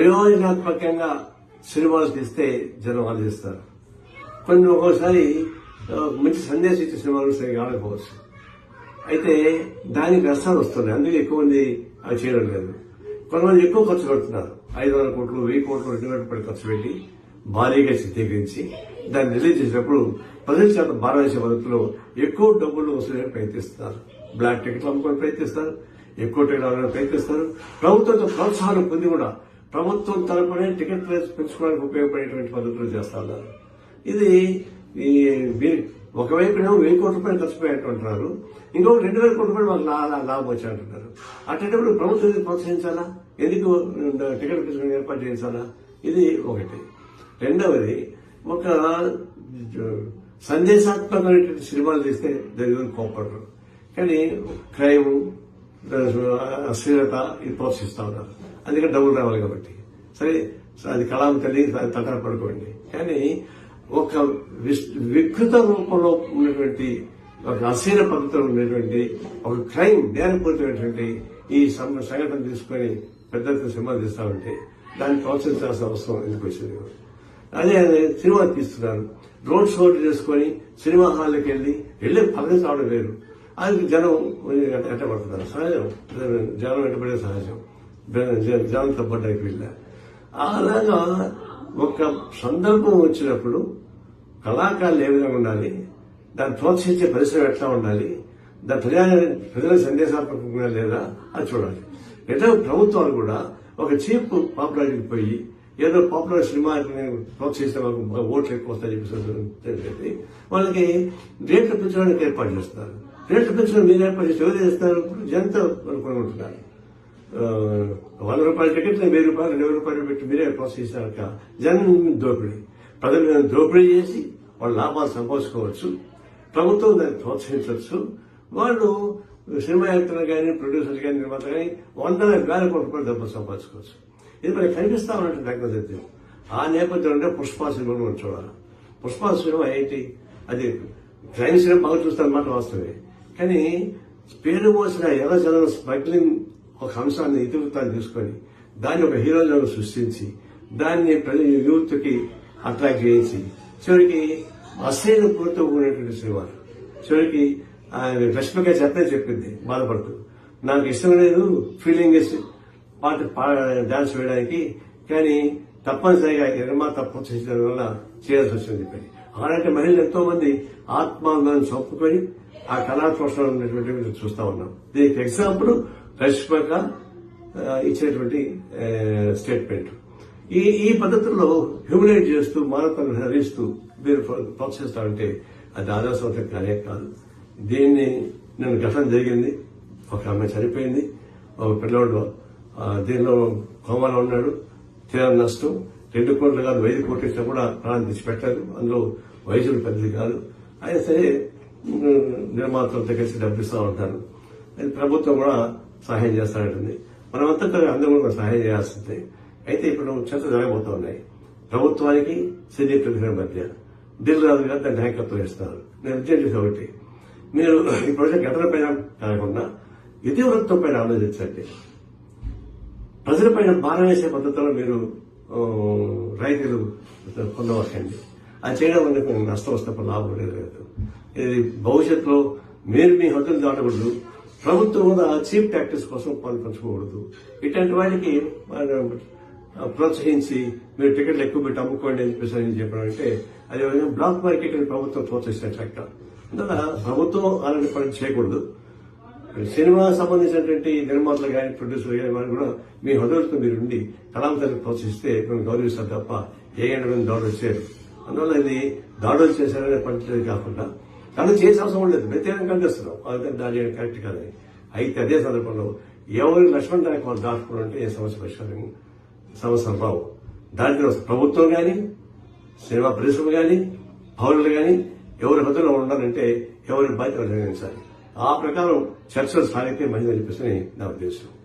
ప్రయోజనాత్మకంగా సినిమాలు తీస్తే జనం ఆలోచిస్తారు కొన్ని ఒక్కోసారి మంచి సందేశం ఇచ్చే సినిమాలు సరిగా ఆడకపోవచ్చు. అయితే దానికి నష్టాలు వస్తున్నాయి. అందుకే ఎక్కువ మంది అది చేయడం లేదు. కొంతమంది ఎక్కువ ఖర్చు పెడుతున్నారు. ఐదు వందల కోట్లు వెయ్యి కోట్లు రెండు వేల రూపాయలు ఖర్చు పెట్టి భారీగా చిత్రీకరించి దాన్ని రిలీజ్ చేసినప్పుడు పదిహేను శాతం భారతదేశ పద్ధతిలో ఎక్కువ డబ్బులు వసూలు ప్రయత్నిస్తున్నారు. బ్లాక్ టికెట్లు అమ్ముకొని ప్రయత్నిస్తారు. ఎక్కువ టికెట్ అమ్మడానికి ప్రయత్నిస్తారు. ప్రభుత్వంతో ప్రోత్సాహం పొంది కూడా ప్రభుత్వం తరపునే టికెట్ రేట్స్ పెంచుకోవడానికి ఉపయోగపడేటువంటి పద్ధతులు చేస్తున్నారు ఇది ఈ వీ- ఒకవైపునేమో వెయ్యి కోట్ల రూపాయలు ఖర్చు పెట్టారు ఇంకొక రెండు వేల కోట్ల రూపాయలు మాకు లాభం వచ్చి అంటున్నారు ప్రభుత్వం ప్రోత్సహించాలా? ఎందుకు టికెట్ పెంచుకుని ఏర్పాటు చేయించాలా? ఇది ఒకటి. రెండవది ఒక సందేశాత్మకమైనటువంటి సినిమాలు తీస్తే దగ్గర కోపడరు. కానీ క్రైమ్ అశ్లీలత ఇది ప్రోత్సహిస్తా ఉన్నారు. అందుకని డబ్బులు రావాలి కాబట్టి. సరే అది కళాం తల్లి తటన పడుకోండి. కానీ ఒక విస్- వికృత రూపంలో ఉన్నటువంటి ఒక అశీల పద్ధతిలో ఉన్నటువంటి ఒక క్రైమ్ నేరపూరితమైనటువంటి ఈ సంఘటన తీసుకొని పెద్ద ఎత్తున తీస్తా ఉంటే దాన్ని ప్రోత్సహించాల్సిన అవసరం ఎందుకు వచ్చింది? అదే అదే సినిమా తీస్తున్నారు. రోడ్ షో చేసుకొని సినిమా హాల్కి వెళ్ళి వెళ్ళి పక్కన రావడం వేరు. అది జనం వెంటబడుతున్నారు సహజం. జనం ఎట్టబడే సహజం. జ- జనం తప్పడానికి వీళ్ళ అలాగా ఒక సందర్భం వచ్చినప్పుడు కళాకారులు ఏ విధంగా ఉండాలి? దాన్ని ప్రోత్సహించే పరిశ్రమ ఎట్లా ఉండాలి? దాని ప్రజా ప్రజల సందేశాత్మకంగా లేదా? అది చూడాలి. ఎట్లా ప్రభుత్వాలు కూడా ఒక చీప్ పాపులారిటీకి పోయి ఏదో పాపులర్ సినిమా ప్రోత్సహిస్తే వాళ్ళకు ఓట్లు ఎక్కువ వస్తాయని చెప్పేసి చెప్పి వాళ్ళకి రేట్లు పెంచడానికి ఏర్పాటు చేస్తారు. రేట్లు పెంచడం మీరు ఏర్పాటు చేసి ఎవరు చేస్తారు? ఇప్పుడు జనత కొనుక్కుంటున్నారు వంద రూపాయల టికెట్ వెయ్యి రూపాయలు రెండు రూపాయలు పెట్టి మీరే ప్రోత్సహిస్తారు జనం దోపిడీ. ప్రజలు మీద దోపిడీ చేసి వాళ్ళు లాభాలు సంపాదించుకోవచ్చు. ప్రభుత్వం దాన్ని ప్రోత్సహించవచ్చు. వాళ్ళు సినిమా యాక్టర్లు కానీ ప్రొడ్యూసర్లు కానీ నిర్మాత కానీ వందల వేల కోట్ల రూపాయలు డబ్బులు సంపాదించుకోవచ్చు. ఇది మనకి కనిపిస్తా ఉన్నట్టు టెక్నాలజీ ఆ నేపథ్యంలో పుష్పా సినిమా మనం చూడాలి. పుష్పా సినిమా ఏంటి? అది క్రైమ్ సినిమా బాగా చూస్తారన్నమాట వాస్తవే కానీ పేరు పోసిన ఎర్ర జనం స్మగ్లింగ్ ఒక అంశాన్ని ఇతివృత్తాన్ని తీసుకొని దాన్ని ఒక హీరోలను సృష్టించి దాన్ని ప్రజల యూత్కి అట్రాక్ట్ చేయించి చివరికి అసైన పూర్తితో ఉన్నటువంటి సినిమా చివరికి ఆయన రష్మిక చెప్పే చెప్పింది బాధపడుతూ నాకు ఇష్టం లేదు ఫీలింగ్ పాట డాన్స్ వేయడానికి కానీ తప్పనిసరిగా నిర్మాత ప్రోత్సహించడం వల్ల చేయాల్సి వచ్చింది చెప్పి అలాంటి మహిళలు ఎంతో మంది ఆత్మాంగాన్ని చంపుకొని ఆ కళా పోషణ చూస్తా ఉన్నాం. దీనికి ఎగ్జాంపుల్ రష్మక ఇచ్చినటువంటి స్టేట్మెంట్ ఈ ఈ పద్ధతుల్లో హ్యూమినేట్ చేస్తూ మానవతను హరిస్తూ మీరు ప్ర- ప్రోత్సహిస్తారంటే అది ఆదర్శవంతం కానే కాదు. దీన్ని నేను ఘటన జరిగింది. ఒక ఆమె చనిపోయింది. ఒక పిల్లోడు దీనిలో కోమాలో ఉన్నాడు. తీరా నష్టం. రెండు కోట్లు కాదు ఐదు కోట్లు ఇచ్చినా కూడా ప్రాణం తెచ్చిపెట్టారు అందులో వయసులు పెద్దది కాదు. అయినా సరే నిర్మాతలతో కలిసి డబ్బిస్తూ ఉంటారు. అది ప్రభుత్వం కూడా సహాయం చేస్తానంటుంది. మనమంతా అందరూ కూడా సహాయం చేయాల్సిందే అయితే ఇప్పుడు చర్చ జరగబోతా ఉన్నాయి. ప్రభుత్వానికి సినీ ప్రతిభ మధ్య దిల్ రాజు గారు దాన్ని నాయకత్వం ఇస్తారు నేను ఉద్యోగం ఒకటి. మీరు ఈ ప్రాజెక్ట్ ఘటన పైన కాకుండా ఇతివృత్తం పైన ఆలోచించండి. ప్రజలపైన భారం వేసే పద్ధతిలో మీరు రైతులు పొందవచ్చండి అది చేయడం వల్ల మీకు నష్టం వస్తే లాభం లేదు లేదు ఇది భవిష్యత్తులో మీరు మీ హద్దులు దాటకూడదు. ప్రభుత్వం కూడా చీప్ ప్రాక్టీస్ కోసం పని పంచుకోకూడదు. ఇట్లాంటి వాటికి ప్రోత్సహించి మీరు టికెట్లు ఎక్కువ పెట్టి అమ్ముకోండి అని చెప్పేసి అని చెప్పడం అంటే అది బ్లాక్ మార్కెట్ ప్రభుత్వం ప్రోత్సహిస్తున్న ట్రాక్టర్ అందువల్ల ప్రభుత్వం అలాంటి పని చేయకూడదు. సినిమా సంబంధించినటువంటి నిర్మాతలు కానీ ప్రొడ్యూసర్లు కానీ వారు కూడా మీ హృదయంతో మీరు ఉండి కళాంతరాన్ని ప్రోత్సహిస్తే మేము గౌరవిస్తారు తప్ప ఏ ఎండ దాడులు చేయరు అందువల్ల ఇది దాడులు చేశారనే పద్ధతి కాకుండా దాడులు చేసే అవసరం లేదు. వ్యతిరేకం కనిపిస్తున్నాం. అదే దాని కరెక్ట్ కాదు. అయితే అదే సందర్భంలో ఎవరు లక్ష్మణ్ నాయక్ వాళ్ళు దాచుకోవడం అంటే ఏ సమస్య పరిష్కారం సమస్యలు రావు. దాంట్లో ప్రభుత్వం కానీ సినిమా పరిశ్రమ కానీ పౌరులు కానీ ఎవరి హద్దులో ఉండాలంటే ఎవరి బాధ్యత నిర్ణయించాలి. ఆ ప్రకారం చర్చలు సాగితే మంచిదని చెప్పేసి నా ఉద్దేశం.